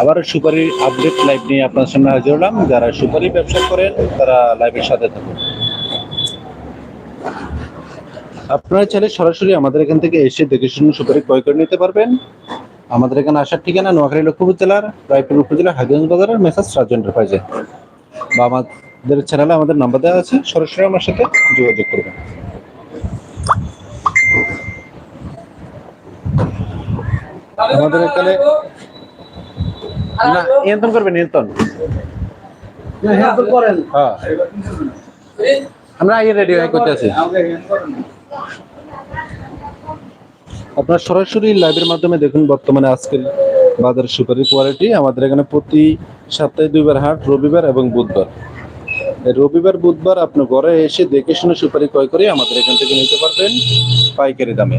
আবার সুপারি update live নিয়ে আপনার সামনে হাজির হলাম। যারা সুপারি ব্যবসা করেন, তারা লাইভের সাথে থাকুন। আপনারা চাইলে সরাসরি আমাদের এখান থেকে এসে দেখে শুনে সুপারি ক্রয় করে নিতে পারবেন। আমাদের এখানে আসার ঠিকানা নোয়াখালী লক্ষ্মীপুর জেলার, রায়পুর উপজেলা হাজিগঞ্জ বাজারের মেসাজ রাজ্য এন্টারপ্রাইজে। বা আমাদের চ্যানেলে আমাদের নাম্বার দেওয়া আছে, সরাসরি আমার সাথে যোগাযোগ করবেন। আমাদের এখানে না নিয়ন্ত্রণ করবেন নিয়ন্ত্রণ। হ্যাঁ। আমরা আগে রেডি হয়ে করতে আছি। আপনার সরাসরি লাইভের মাধ্যমে দেখুন বর্তমানে আজকের বাজার সুপারি কোয়ালিটি আমাদের এখানে প্রতি সপ্তাহে দুইবার হাট রবিবার এবং বুধবার। রবিবার বুধবার আপনি ঘরে এসে দেখে শুনে সুপারি ক্রয় করে আমাদের এখান থেকে নিতে পারবেন পাইকারি দামে।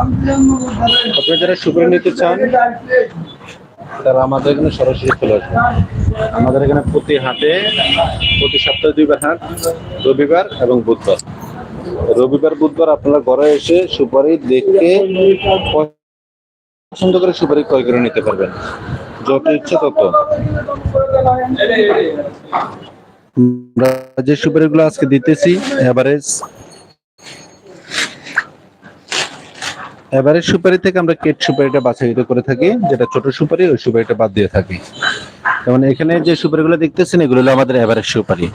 আপনি যারা সুপারি নিতে চান, তারা আমাদের এখানে সরাসরি চলে আসবেন। আমাদের এখানে প্রতি হাটে, প্রতি সপ্তাহে দুইবার হাট, রবিবার এবং বুধবার। রবিবার, বুধবার আপনারা ঘরে এসে সুপারি দেখে পছন্দ করে সুপারি ক্রয় করে নিতে পারবেন। যত ইচ্ছে তত। যে সুপারিগুলো আজকে দিতেছি এভারেজ এভারেজ সুপারি থেকে আমরা কেট সুপারিটা বাছাইিত করে থাকি, যেটা ছোট সুপারি, ওই সুপারিটা বাদ দিয়ে থাকি। যেমন এখানে যে সুপারিগুলো দেখতেছেন, এগুলো আমাদের এভারেজ সুপারি।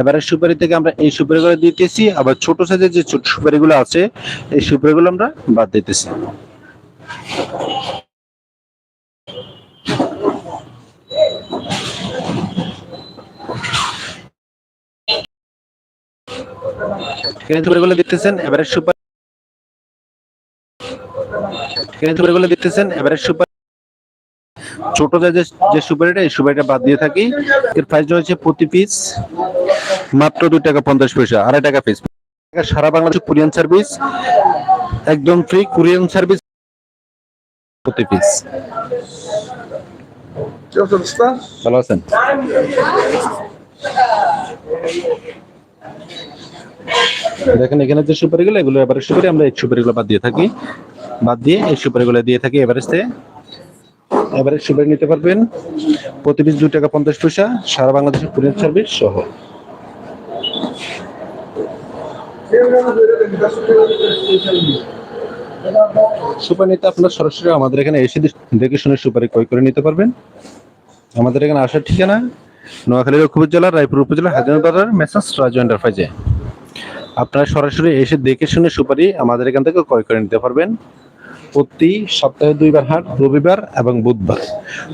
এভারেজ সুপারি থেকে আমরা এই সুপারিগুলো দিতেছি, আবার ছোট সাইজের যে ছোট সুপারিগুলো আছে, এই সুপারিগুলো আমরা বাদ দিতেছি। এখানে সুপারিগুলো দেখতেছেন এভারেজ সুপারি এখানে সুপারিগুলো দেখতেছেন এভারেজ সুপারি। ছোট যে যে সুপারিটা, এই সুপারিটা বাদ দিয়ে থাকি। এর প্রাইস রয়েছে প্রতি পিস মাত্র দুই টাকা পঞ্চাশ পয়সা, আড়াই টাকা পিস সারা বাংলাদেশ কুরিয়ান সার্ভিস একদম ফ্রি কুরিয়ান সার্ভিস প্রতি পিস ভালো আছেন? দেখেন, এখানে যে সুপারিগুলো, এগুলো এবারে সুপারি, আমরা এই সুপারিগুলো বাদ দিয়ে থাকি। বাদ দিয়ে এই সুপারিগুলো দিয়ে থাকি এভারেস্টে। এভারেজ সুপারি নিতে পারবেন। প্রতি পিস দু টাকা পঞ্চাশ পয়সা। সারা বাংলাদেশের কুরিয়ার সার্ভিস সহ। সুপারি নিতে আপনার সরাসরি আমাদের এখানে এসে দেখে শুনে সুপারি ক্রয় করে নিতে পারবেন। আমাদের এখানে আসার ঠিকানা নোয়াখালী লক্ষ্মীপুর জেলার রায়পুর উপজেলা, হাজারবাজার মেসাস রাজু এন্টারপ্রাইজে আপনারা সরাসরি এসে দেখে শুনে সুপারি আমাদের এখান থেকে ক্রয় করে নিতে পারবেন। প্রতি সপ্তাহে দুইবার হাট, রবিবার এবং বুধবার।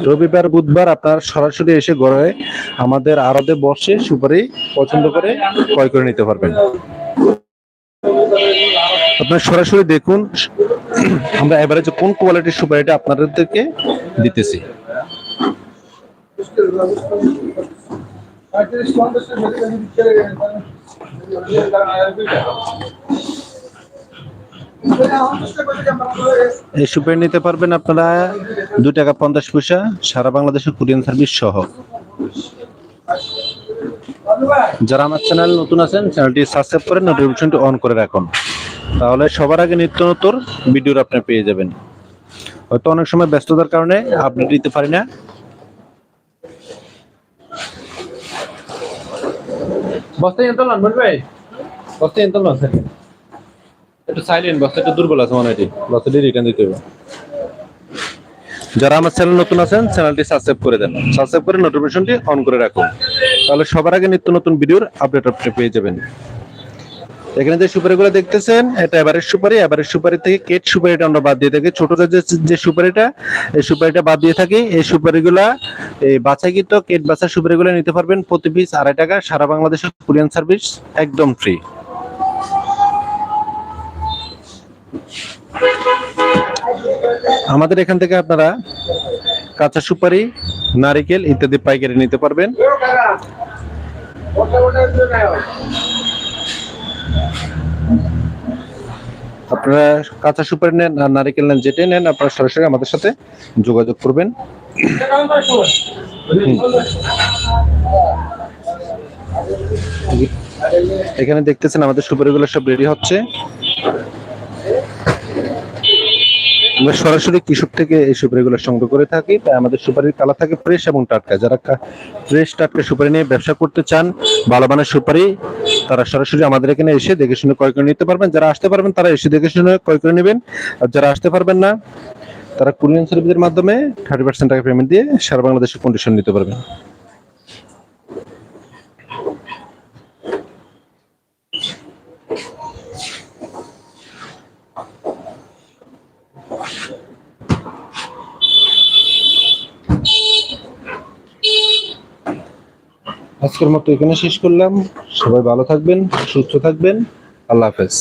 রবিবার, বুধবার আপনার সরাসরি এসে ঘরে আমাদের আড়তে বসে সুপারি পছন্দ করে ক্রয় করে নিতে পারবেন। আপনার সরাসরি দেখুন, আমরা এবারে যে কোন কোয়ালিটির সুপারিটা আপনাদেরকে দিতেছি। এই সুপারি নিতে পারবেন আপনারা দুই টাকা পঞ্চাশ পয়সা, সারা বাংলাদেশের কুরিয়ান সার্ভিস সহ। যারা আমার চ্যানেল নতুন আছেন চ্যানেলটি সাবস্ক্রাইব করে নোটিফিকেশনটি অন করে রাখুন। তাহলে সবার আগে নিত্য নতুন ভিডিও আপনি পেয়ে যাবেন। হয়তো অনেক সময় ব্যস্ততার কারণে আপডেট দিতে পারি না। বস্তা এনতল না ভাই বস্তা স্যার। একটু সাইলেন্ট বস্তা একটু দুর্বল আছে মনে হয় বস্তাটি রিটার্ন দিতে হবে। যারা আমার চ্যানেল নতুন আছেন চ্যানেলটি সাবস্ক্রাইব করে দেন। সাবস্ক্রাইব করে নোটিফিকেশনটি অন করে রাখুন। তাহলে সবার আগে নিত্য নতুন ভিডিওর আপডেট আপনি পেয়ে যাবেন। এখানে যে সুপারিগুলো দেখতেছেন, এটা এবারের সুপারি। এবারের সুপারি থেকে কেট সুপারিটা আমরা বাদ দিয়ে থাকি। ছোট যে যে সুপারিটা, এই সুপারিটা বাদ দিয়ে থাকি। এই সুপারিগুলা, এই বাছাইকৃত কেট বাছা সুপারিগুলো নিতে পারবেন প্রতি পিস আড়াই টাকা। সারা বাংলাদেশে কুরিয়ান সার্ভিস একদম ফ্রি আমাদের এখান থেকে আপনারা কাঁচা সুপারি, নারিকেল ইত্যাদি পাইকারি নিতে পারবেন। আপনারা কাঁচা সুপারি নেন আর নারিকেল নেন, যেটাই নেন, আপনারা সরাসরি আমাদের সাথে যোগাযোগ করবেন। এখানে দেখতেছেন আমাদের সুপারিগুলো সব রেডি হচ্ছে। আমরা সরাসরি কৃষক থেকে এই সুপারিগুলো সংগ্রহ করে থাকি। তাই আমাদের সুপারির কালার থাকে ফ্রেশ এবং টাটকা। যারা ফ্রেশ টাটকা সুপারি নিয়ে ব্যবসা করতে চান, ভালো মানের সুপারি, তারা সরাসরি আমাদের এখানে এসে দেখে শুনে ক্রয় করে নিতে পারবেন। যারা আসতে পারবেন, তারা এসে দেখে শুনে ক্রয় করে নেবেন। আর যারা আসতে পারবেন না, তারা কুরিয়ান সার্ভিসের মাধ্যমে থার্টি পার্সেন্ট টাকা পেমেন্ট দিয়ে সারা বাংলাদেশে কন্ডিশন নিতে পারবেন। আজকের মতো এখানে শেষ করলাম। সবাই ভালো থাকবেন সুস্থ থাকবেন। আল্লাহ হাফেজ।